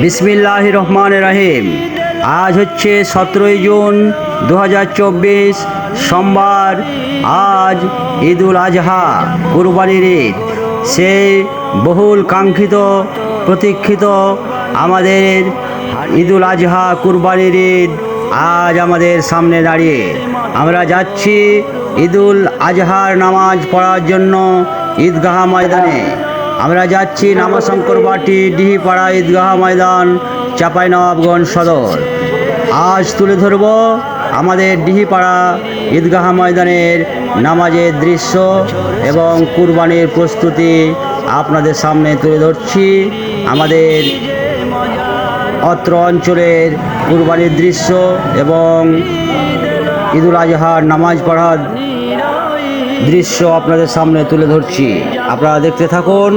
বিসমিল্লাহ রহমান রাহিম। আজ হচ্ছে সতেরোই জুন দু হাজার চব্বিশ, সোমবার। আজ ঈদুল আজহা, কুরবানির ঈদ। সেই বহুল কাঙ্ক্ষিত, প্রতীক্ষিত আমাদের ঈদুল আজহা, কুরবানির ঈদ আজ আমাদের সামনে দাঁড়িয়ে। আমরা যাচ্ছি ঈদুল আজহার নামাজ পড়ার জন্য ঈদগাহ ময়দানে। আমরা যাচ্ছি নামশঙ্কর বাটি ডিহিপাড়া ঈদগাহ ময়দান, চাঁপাইনবাবগঞ্জ সদর। আজ তুলে ধরব আমাদের ডিহিপাড়া ঈদগাহ ময়দানের নামাজের দৃশ্য এবং কুরবানির প্রস্তুতি আপনাদের সামনে তুলে ধরছি। আমাদের অত্র অঞ্চলের কুরবানির দৃশ্য এবং ঈদুল আজহার নামাজ পড়ার দৃশ্য আপনাদের সামনে তুলে ধরছি। আপনারা দেখতে থাকুন।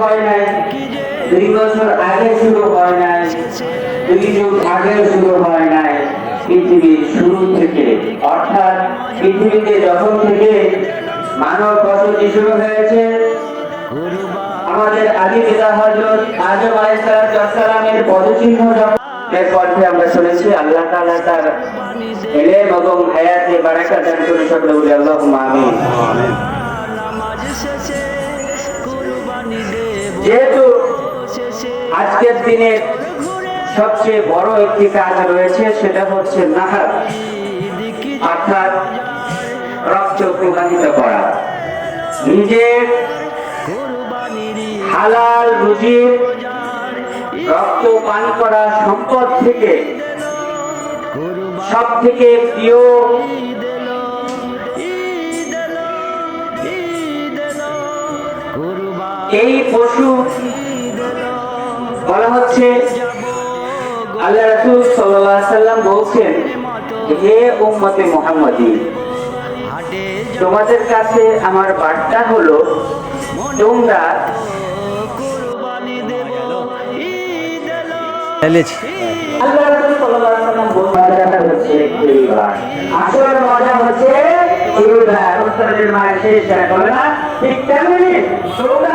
হয় নাই। দুই বছর আগে শুরু হয় নাই। দুই যুগ আগে শুরু হয় নাই। পৃথিবীর শুরু থেকে, অর্থাৎ পৃথিবীতে যখন থেকে মানব বসতি শুরু হয়েছে, আমাদের আদি পিতা হজরত আজম আলাইসালামের পদচিহ্ন যখন এর আমরা শুনেছি, আল্লাহ তাআলা তার এলেম এবং হায়াতে বারাকা দান করে সকলে আল্লাহুম্মা আমিন। আজকের দিনে সবচেয়ে বড় একটি কাজ রয়েছে, সেটা হচ্ছে নাহার, অর্থাৎ রক্ত প্রবাহিত করা। নিজের হালাল রুজির রক্ত পান করা সম্পদ থেকে সব থেকে প্রিয় এই পশু বলা হচ্ছে আল্লাহ রাসূল সাল্লাল্লাহু আলাইহি সাল্লাম বলছেন হে উম্মতে মুহাম্মাদি তোমাদের কাছে আমার বার্তা হলো তোমরা আল্লাহ রাসূল সাল্লাল্লাহু আলাইহি সাল্লাম বলছেন মজা হচ্ছে ঠিক তেমনি তোমরা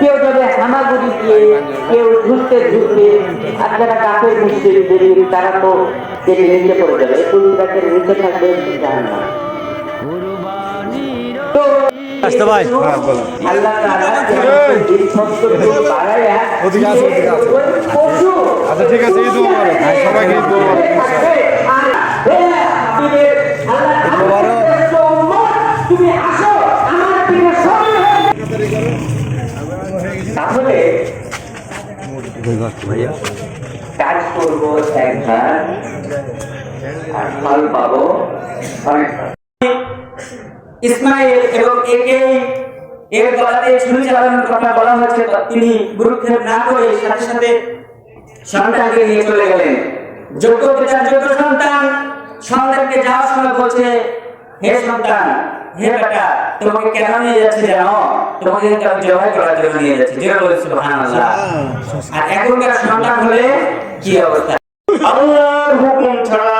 কেউ যাবে হামাগুড়ি দিয়ে কেউ ঝুলতে ঝুলতে আর যারা কাপের মুসলিম বেরিয়ে তারা তো বেরিয়ে নিচে পড়ে যাবে। পুলিশটাকে নিচে থাকবে জাহান না আসতে ভাই। আল্লাহ আচ্ছা, ঠিক আছে, সবাইকে কাজ করব একবার আর ফল পাবো। ইসমাইল এবং একে এর গলাতে ছুরি চালানোর কথা বলা হচ্ছে তিনি গুরুক্ষেপ না করে সাথে সাথে সন্তানকে নিয়ে চলে গেলেন। যোগ্য পিতার যোগ্য সন্তান সন্তানকে যাওয়ার সময় বলছে হে সন্তান, হে বেটা, তোমাকে কেন নিয়ে যাচ্ছে জানো? তোমাকে জবাই করার জন্য নিয়ে যেটা বলেছিল সুবহানাল্লাহ। আর এখনকার সন্তান হলে কি অবস্থা? আল্লাহর হুকুম ছাড়া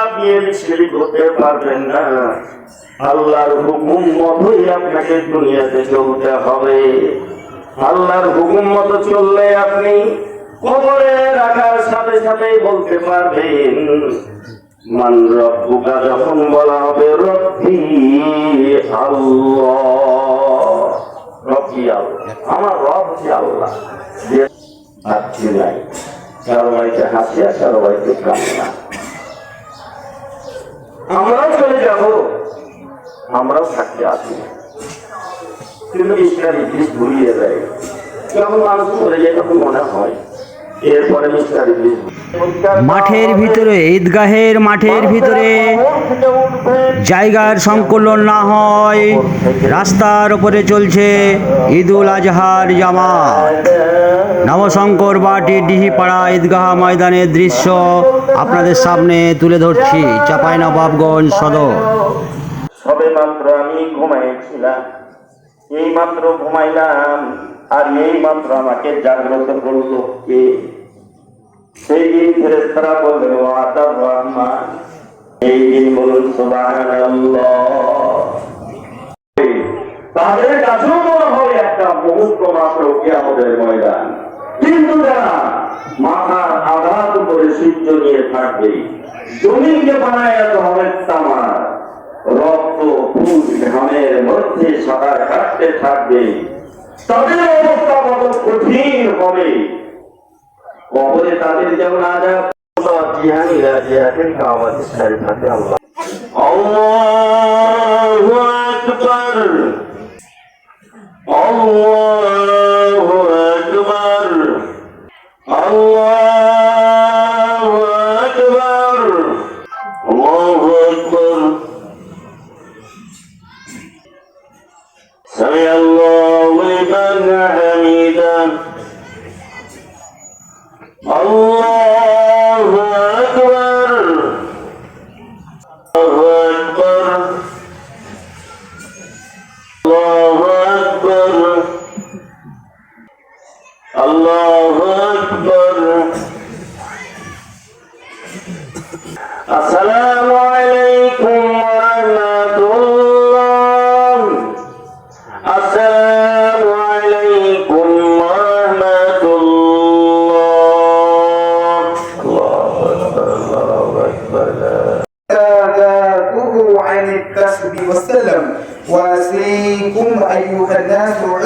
পারবেন না। আল্লাহর হুকুম মতোই আপনাকে দুনিয়াতে চলতে হবে। আল্লাহর হুকুম মতো চললে আপনি কবরে রাখার সাথে সাথে বলতে পারবেন। রব্বুকা যখন বলা হবে, রব্বি আল্লাহ। রবি আল্লাহ। আমার আল্লাহ। যে হাসি নাই, কারও বাড়িতে কারও বাড়িতে কান্না আমরাও চলে যাব, আমরাও থাকতে আছি। কিন্তু মিস্টার ইংলিশ ভুলিয়ে দেয়। যখন মানুষ চলে যায়, তখন মনে হয়, এরপরে মিস্টার ইংলিশ মাঠের ভিতরে ঈদগাহের মাঠের ভিতরে জায়গার সংকলন না হয় রাস্তার ওপরে চলছে ঈদুল আজহার জামাত। নবশঙ্কর বাটি ডিহিপাড়া ঈদগাহ ময়দানের দৃশ্য আপনাদের সামনে তুলে ধরছি চাঁপাইনবাবগঞ্জ সদর। সবে মাত্র আমি ঘুমাইছিলাম এই মাত্র ঘুমাইলাম আর এই মাত্র আমাকে জাগ্রত করল কে? সেই দিন ফেরেস্তারা বললেন, ও আদার রহমান এই দিন বলুন তাদের কাছেও মনে হয় একটা মুহূর্ত মাত্র কি আমাদের ময়দান। কিন্তু যারা মাথার আঘাত করে সূর্য নিয়ে থাকবে। জমিকে বানায় এত হবে তামার। রক্ত, ফুল, ঘামের মধ্যে সাঁতার কাটতে থাকবে। তাদের অবস্থা কত কঠিন হবে। কবরে তাদের যেমন আজাব আল্লাহু আকবার। আল্লাহু আকবার। আল্লাহু আকবার।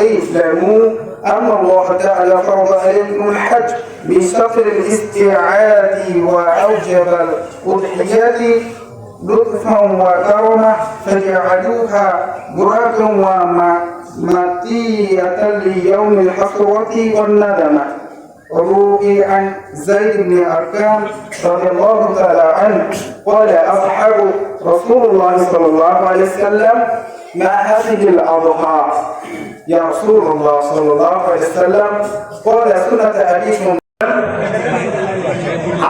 الناس اعلموا أن الله تعالى فرض عليكم الحج بشطر الاستيعاب وأوجب الأضحية لطفا وكرمة فجعلوها برهة ومطية ليوم الحسرة والندمة روي عن زيد بن أركان رضي الله تعالى عنه قال أصحاب رسول الله صلى الله عليه وسلم ما هذه الأضحى؟ يا رسول الله صلى الله عليه وسلم قال سنة أبيكم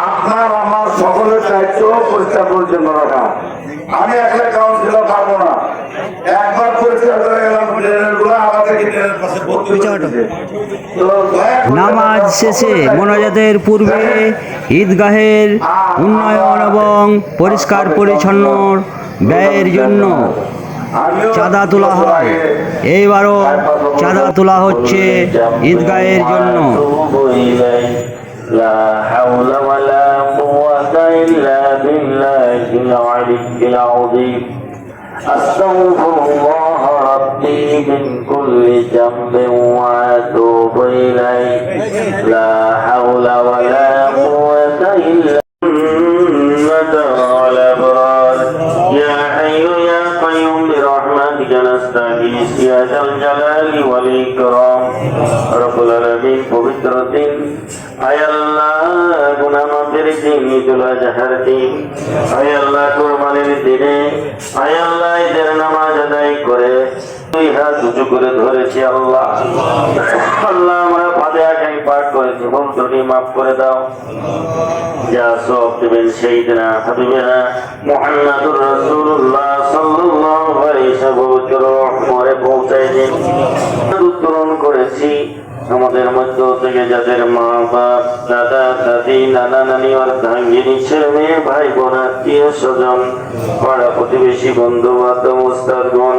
আপনার আমার সকলের দায়িত্ব পরিষ্কার পরিচ্ছন্ন রাখা আমি একটা কাউন্সিলর পারবো না একবার পরিষ্কার করে গেলাম ড্রেনের গুলো আমাদের ড্রেনের পাশে ভর্তি করে দিতে। তো দয়া করে নামাজ শেষে মোনাজাতের পূর্বে ঈদগাহের উন্নয়ন এবং পরিষ্কার পরিচ্ছন্ন ব্যয়ের জন্য আমিও চাঁদা তোলা হয় এইবারও চাঁদা তোলা হচ্ছে ঈদগাহের জন্য أستغفر الله ربي من كل ذنب وأتوب إليه لا حول ولا قوة إلا ওয়ালিকরম রব্বুল পবিত্র দিন। আয় আল্লাহ, গুনাহ মাফের দিন, ঈদুল আজহার দিন। আয় কুরবানির দিনে আয়াল্লাহ ঈদের নামাজ আদায় করে দুই হাত উঁচু করে ধরেছি আল্লাহ। আল্লাহ আমরা ফাঁদে আগাই পাঠ করেছি। ত্রুটি মাফ করে দাও। যা সব দেবেন সেইদিনা হাবিবেনা মোহাম্মদুর রাসূলুল্লাহ সাল্লাল্লাহু আলাইহি পৌঁছায় দিন উত্তরণ করেছি। আমাদের মধ্য থেকে যাদের মা বাপ দাদা দাদি নানা নানি অর্ধাঙ্গিনী ছেলে মেয়ে ভাই বোন আত্মীয় স্বজন পাড়া প্রতিবেশী বন্ধু বান্ধব উস্তাদগণ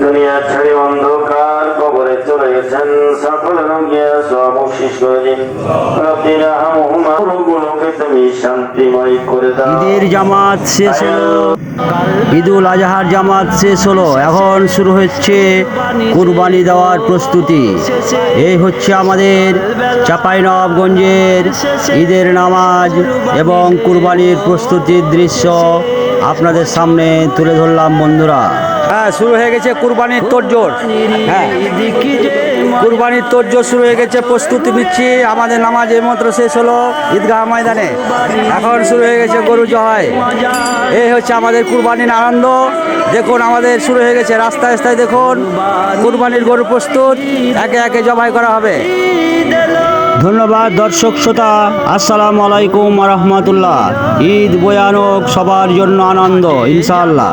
দুনিয়া ছেড়ে অন্ধকার কবরে চলে গেছেন। সকলের গিয়া সব বকশিস করে দিন। রব্বিরা হামহুমা তুমি শান্তিময় করে দাও। জামাত শেষ হলো। ঈদুল আজহার জামাত শেষ হলো। এখন শুরু হচ্ছে কুরবানি দেওয়ার প্রস্তুতি। এই হচ্ছে আমাদের চাঁপাইনবাবগঞ্জের ঈদের নামাজ এবং কুরবানির প্রস্তুতির দৃশ্য আপনাদের সামনে তুলে ধরলাম বন্ধুরা। হ্যাঁ শুরু হয়ে গেছে কুরবানির তোড়জোড়। হ্যাঁ। কুরবানির তোড়জোড় শুরু হয়ে গেছে, প্রস্তুতি নিচ্ছি, আমাদের নামাজ এই মাত্র শেষ হলো, ঈদগাহ ময়দানে। এখন শুরু হয়ে গেছে গরু জবাই। এই হচ্ছে আমাদের কুরবানির আনন্দ। দেখুন, আমাদের শুরু হয়ে গেছে রাস্তায় রাস্তায় দেখুন, কুরবানির গরু প্রস্তুত, একে একে জবাই করা হবে। ধন্যবাদ দর্শক শ্রোতা, আসসালামু আলাইকুম রহমতুল্লাহ। ঈদ বয়ানক সবার জন্য আনন্দ, ইনশাআল্লাহ।